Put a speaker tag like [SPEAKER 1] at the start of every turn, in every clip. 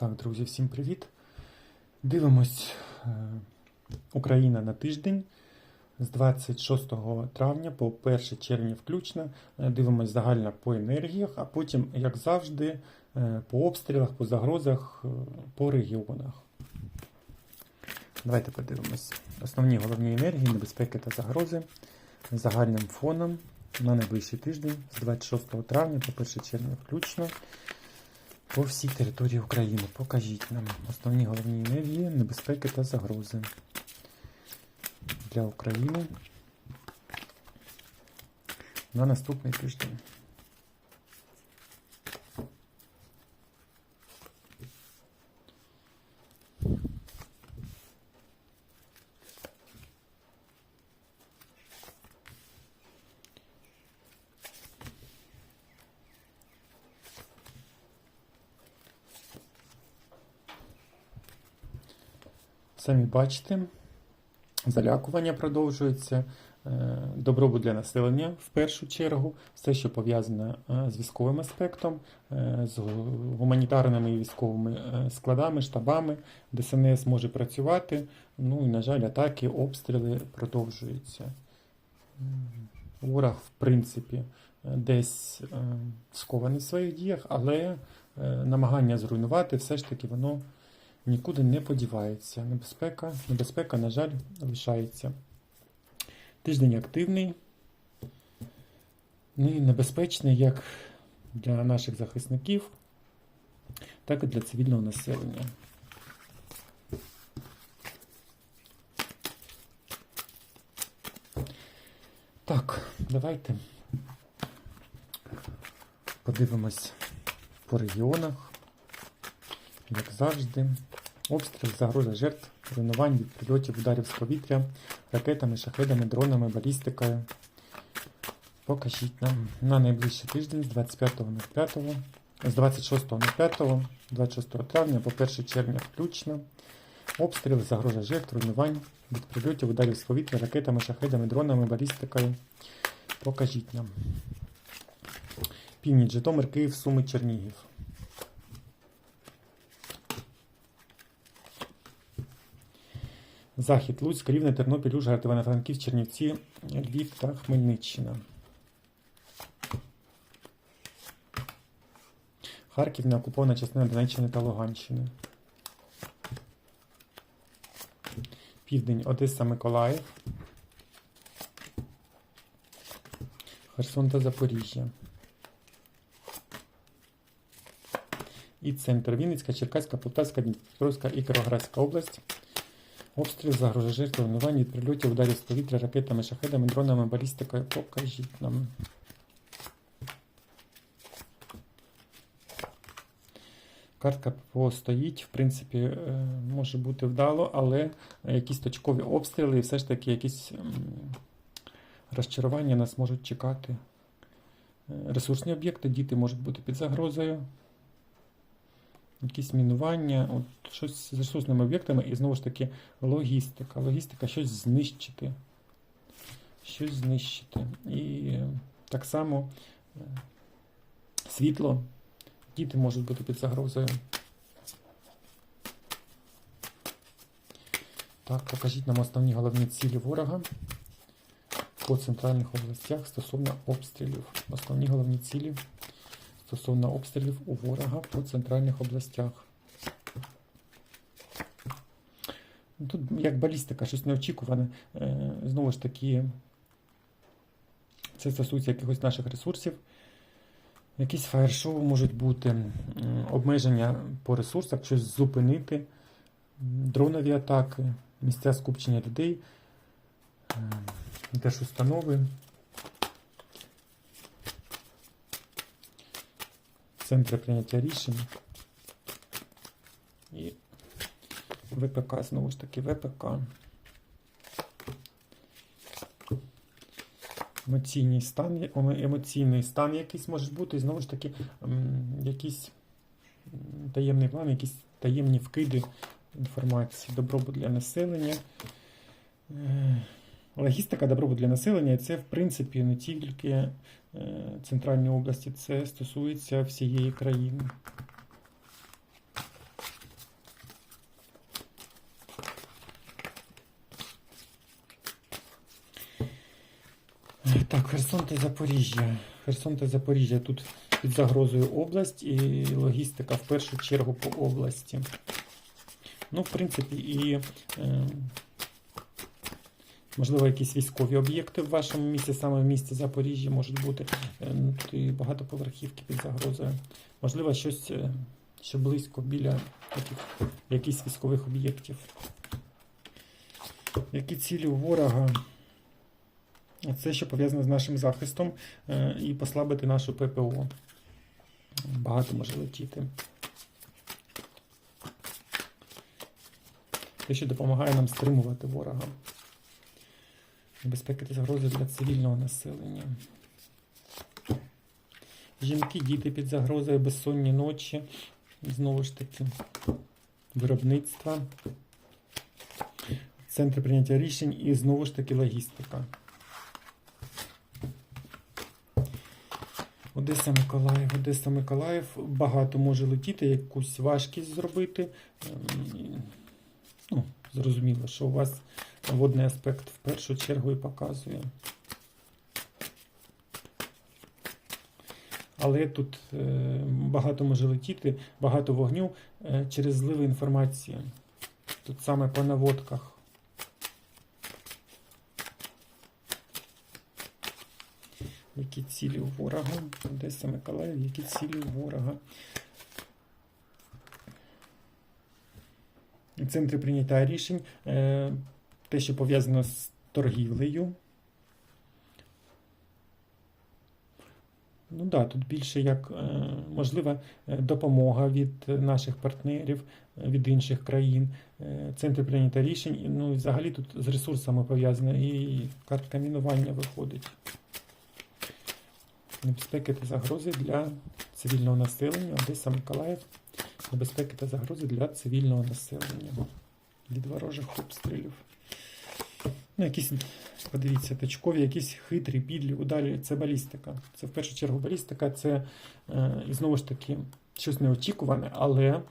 [SPEAKER 1] Так, друзі, всім привіт. Дивимось е, Україна на тиждень з 26 травня по 1 червня включно. Е, Дивимось загально по енергіях, а потім, як завжди, е, по обстрілах, по загрозах, по регіонах. Давайте подивимось. Основні головні енергії, небезпеки та загрози загальним фоном на найближчий тиждень з 26 травня по 1 червня включно по всій території України. Покажіть нам основні головні енергії, небезпеки та загрози для України на наступний тиждень. Самі бачите, залякування продовжується, е, добробут для населення в першу чергу, все, що пов'язане е, з військовим аспектом, е, з гуманітарними і військовими складами, штабами, ДСНС може працювати. Ну і, на жаль, атаки, обстріли продовжуються. Ворог, в принципі, десь скований в своїх діях, але намагання зруйнувати все ж таки воно нікуди не подівається. Небезпека, небезпека, на жаль, лишається. Тиждень активний, ну і небезпечний як для наших захисників, так і для цивільного населення. Так, давайте подивимось по регіонах. Як завжди, обстріл, загроза жертв, руйнувань від прильотів, ударів з повітря, ракетами, шахедами, дронами, балістикою. Покажіть нам на найближчий тиждень з 25.05, з 26.05, 26 травня по 1 червня включно. Обстріл, загроза жертв, руйнувань від прильотів, ударів з повітря, ракетами, шахедами, дронами, балістикою. Покажіть нам. Північ, Житомир, Київ, Суми, Чернігів. Захід, Луцьк, Рівне, Тернопіль, Ужгород, Івано-Франківськ, Чернівці, Львів та Хмельниччина. Харків неокупована частина Донеччини та Луганщини. Південь, Одеса, Миколаїв. Херсон та Запоріжжя. І центр Вінницька, Черкаська, Полтавська, Дніпропетровська і Кіровоградська область. Обстріл, загрожує жертв, руйнувань від прильотів, ударів з повітря, ракетами, шахедами, дронами, балістикою. Покажіть нам. Картка ППО стоїть, в принципі, е, може бути вдало, але якісь точкові обстріли і все ж таки якісь розчарування нас можуть чекати. Е, Ресурсні об'єкти, діти можуть бути під загрозою. Якісь мінування, от щось з ресурсними об'єктами, і знову ж таки логістика. Логістика щось знищити. Щось знищити. І так само е, світло. Діти можуть бути під загрозою. Так, покажіть нам основні головні цілі ворога по центральних областях стосовно обстрілів. Основні головні цілі стосовно обстрілів у ворога по центральних областях. Ну, Тут як балістика, щось неочікуване. Е, Знову ж таки, це стосується якихось наших ресурсів. Якісь фаєр-шоу можуть бути, обмеження по ресурсах, щось зупинити, дронові атаки, місця скупчення людей, держустанови, центри прийняття рішень і ВПК, знову ж таки, ВПК. Емоційний стан, емоційний стан якийсь може бути, і знову ж таки, якийсь таємний план, якісь таємні вкиди інформації, добробут для населення. Логістика добробут для населення це, в принципі, не тільки е, центральні області, це стосується всієї країни. Так, Херсон та Запоріжжя. Херсон та Запоріжжя тут під загрозою область і логістика в першу чергу по області. Ну, в принципі, і. Е можливо якісь військові об'єкти в вашому місті, саме в місті Запоріжжя можуть бути. Е, ну, Тут і багатоповерхівки під загрозою. Можливо, щось, е, що близько біля таких, якихось військових об'єктів. Які цілі у ворога? Це що пов'язано з нашим захистом е, і послабити нашу ППО. Багато може летіти. Те, що допомагає нам стримувати ворога. Небезпеки та загрози для цивільного населення. Жінки, діти під загрозою, безсонні ночі. Знову ж таки, виробництва, центри прийняття рішень і знову ж таки логістика. Одеса Миколаїв, Одеса Миколаїв багато може летіти, якусь важкість зробити. Ем, Ну, зрозуміло, що у вас водний аспект в першу чергу і показує. Але тут е, багато може летіти, багато вогню е, через зливи інформації. Тут саме по наводках. Які цілі у ворога? Одеса Миколаїв, які цілі у ворога? Центри прийняття рішень, е, те, що пов'язано з торгівлею. Ну да, тут більше як е, можлива е, допомога від наших партнерів, від інших країн, центри прийняття рішень. Ну взагалі тут з ресурсами пов'язано і картка мінування виходить. Небезпеки та загрози для цивільного населення, Одеса Миколаїв. Небезпеки та загрози для цивільного населення від ворожих обстрілів. Ну, якісь, подивіться, точкові, якісь хитрі, підлі, удалі. Це балістика. Це в першу чергу балістика, це е, і знову ж таки щось неочікуване, але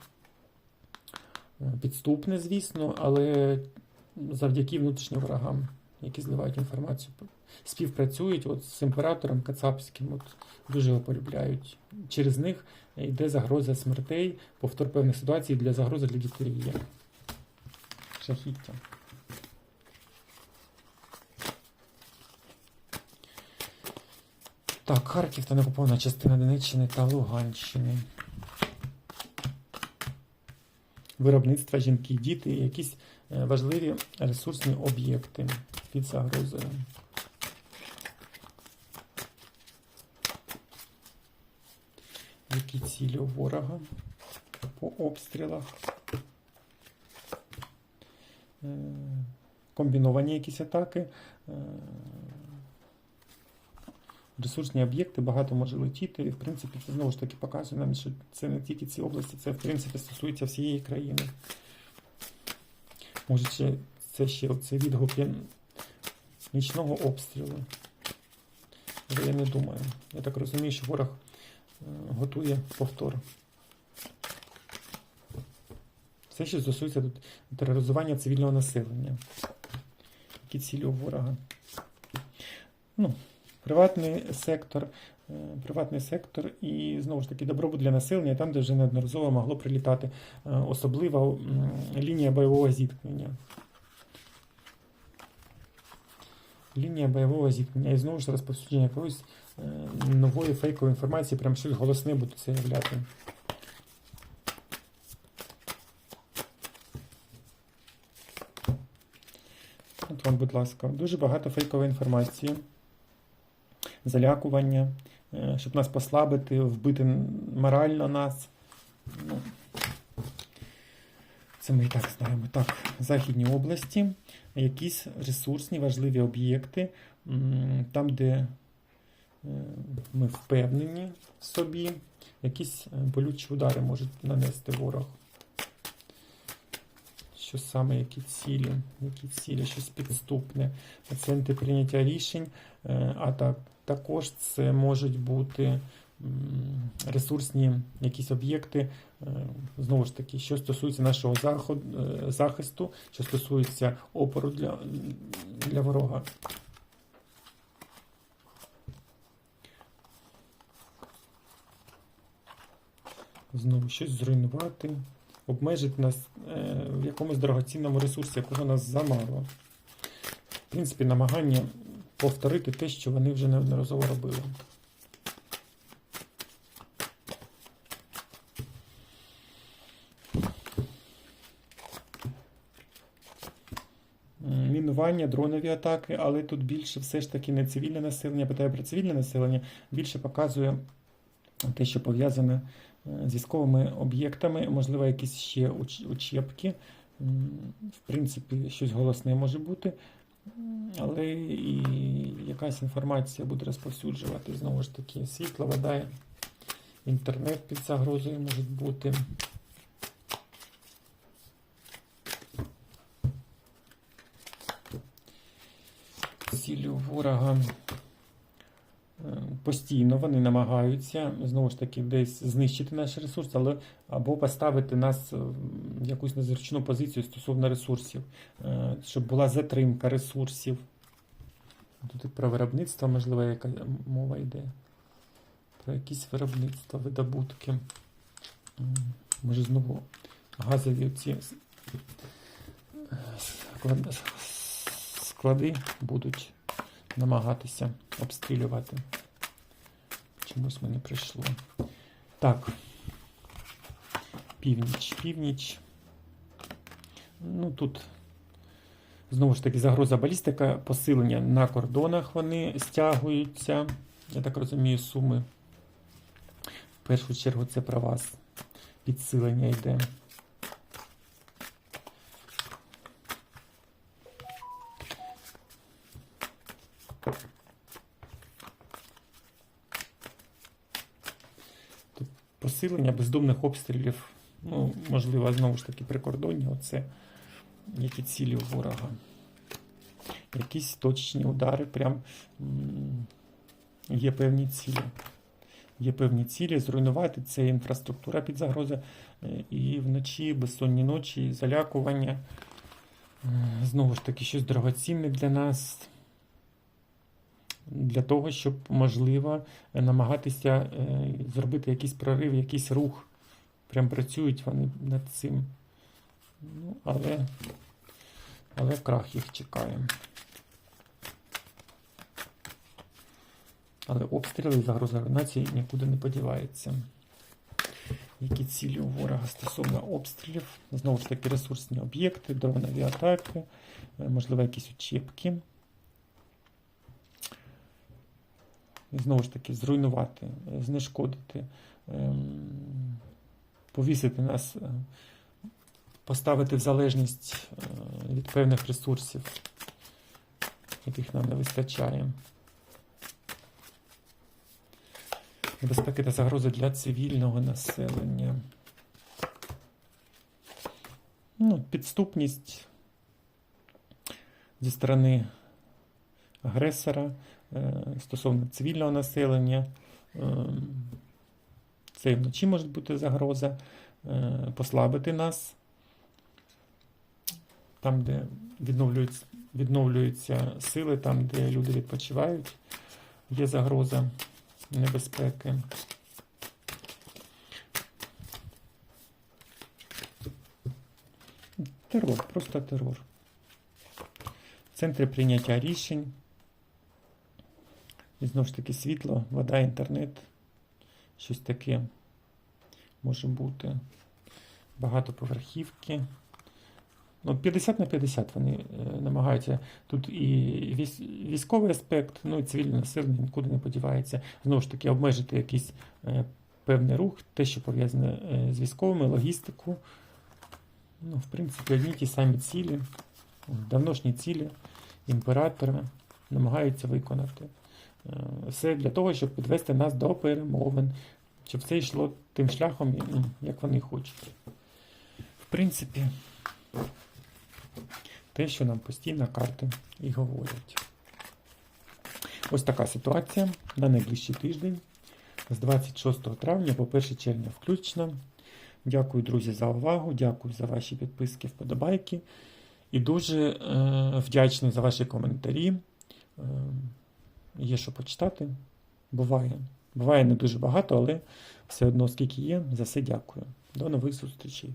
[SPEAKER 1] е, підступне, звісно, але завдяки внутрішнім ворогам, які зливають інформацію, співпрацюють от з імператором Кацапським, от дуже його полюбляють. Через них йде загроза смертей, повтор певних ситуацій для загрози для дітей є. Шахіття. Так, Харків та некупована частина Донеччини та Луганщини. Виробництва, жінки, діти, якісь е, важливі ресурсні об'єкти під загрозою. Які цілі у ворога по обстрілах? Е, Комбіновані якісь атаки. Е, Ресурсні об'єкти багато може летіти. І, в принципі, це знову ж таки показує нам, що це не тільки ці області, це в принципі стосується всієї країни. Може, це ще оце відгуки нічного обстрілу. Але я не думаю. Я так розумію, що ворог готує повтор. Все, що стосується тут тероризування цивільного населення. Які цілі у ворога? Ну, приватний сектор, е, приватний сектор і знову ж таки добробут для населення, там, де вже неодноразово могло прилітати е, особлива лінія бойового зіткнення. Лінія бойового зіткнення і знову ж розповсюдження якоїсь е, нової фейкової інформації, прям щось голосне буде це являти. От вам, будь ласка, дуже багато фейкової інформації, залякування, е, щоб нас послабити, вбити морально нас. Ну, це ми і так знаємо. Так, Західні області, якісь ресурсні важливі об'єкти, там, де е, ми впевнені в собі, якісь е, болючі удари можуть нанести ворог. Що саме, які цілі, які цілі, щось підступне, центри прийняття рішень, е, а так, також це можуть бути ресурсні якісь об'єкти, е, знову ж таки, що стосується нашого е, захисту, що стосується опору для, для ворога. Знову щось зруйнувати, обмежити нас е, в якомусь дорогоцінному ресурсі, якого нас замало. В принципі, намагання повторити те, що вони вже неодноразово робили. Мінування, дронові атаки, але тут більше все ж таки не цивільне населення. Питаю про цивільне населення, більше показує те, що пов'язане з військовими об'єктами, можливо, якісь ще учебки. В принципі, щось голосне може бути, але і якась інформація буде розповсюджувати. Знову ж таки, світло, вода, інтернет під загрозою можуть бути. Цілю ворога постійно вони намагаються знову ж таки десь знищити наш ресурс, але або поставити нас в якусь незручну позицію стосовно ресурсів, е, щоб була затримка ресурсів. Тут і про виробництво, можливо, яка мова йде. Про якісь виробництва, видобутки. Може знову газові ці склади будуть намагатися обстрілювати. Чомусь мені прийшло. Так. Північ, північ. Ну тут знову ж таки загроза балістика, посилення на кордонах вони стягуються. Я так розумію, суми. В першу чергу це про вас. Підсилення йде. Посилення бездумних обстрілів. Ну, можливо, знову ж таки прикордоння. Оце які цілі у ворога. Якісь точні удари, прям є певні цілі. Є певні цілі, зруйнувати це інфраструктура під загрозою. Е, І вночі, безсонні ночі, залякування. Знову ж таки, щось дорогоцінне для нас. Для того, щоб, можливо, е, намагатися е, зробити якийсь прорив, якийсь рух. Прям працюють вони над цим. Ну, але, але крах їх чекає. Але обстріли і загроза руйнації нікуди не подівається. Які цілі у ворога стосовно обстрілів? Знову ж таки, ресурсні об'єкти, дронові атаки, е, можливо, якісь учебки. І знову ж таки, зруйнувати, знешкодити, ем, повісити нас, е, поставити в залежність е, від певних ресурсів, яких нам не вистачає. Небезпеки та загрози для цивільного населення. Ну, підступність зі сторони агресора стосовно цивільного населення. Е, Це вночі може бути загроза, е, послабити нас. Там, де відновлюються, відновлюються сили, там, де люди відпочивають, є загроза небезпеки. Терор, просто терор. Центри прийняття рішень. І знову ж таки світло, вода, інтернет. Щось таке може бути. Багатоповерхівки. Ну, 50 на 50 вони е, намагаються. Тут і військовий аспект, ну і цивільне населення нікуди не подівається. Знову ж таки, обмежити якийсь е, певний рух, те, що пов'язане е, з військовими, логістику. Ну, в принципі, одні ті самі цілі, давношні цілі імператора намагаються виконати. Е, Все для того, щоб підвести нас до перемовин, щоб все йшло тим шляхом, ну, як вони хочуть. В принципі, те, що нам постійно карти і говорять. Ось така ситуація на найближчий тиждень з 26 травня по 1 червня включно. Дякую, друзі, за увагу. Дякую за ваші підписки, вподобайки. І дуже е, вдячний за ваші коментарі. Е, є що почитати. Буває. Буває не дуже багато, але все одно, скільки є, за все дякую. До нових зустрічей.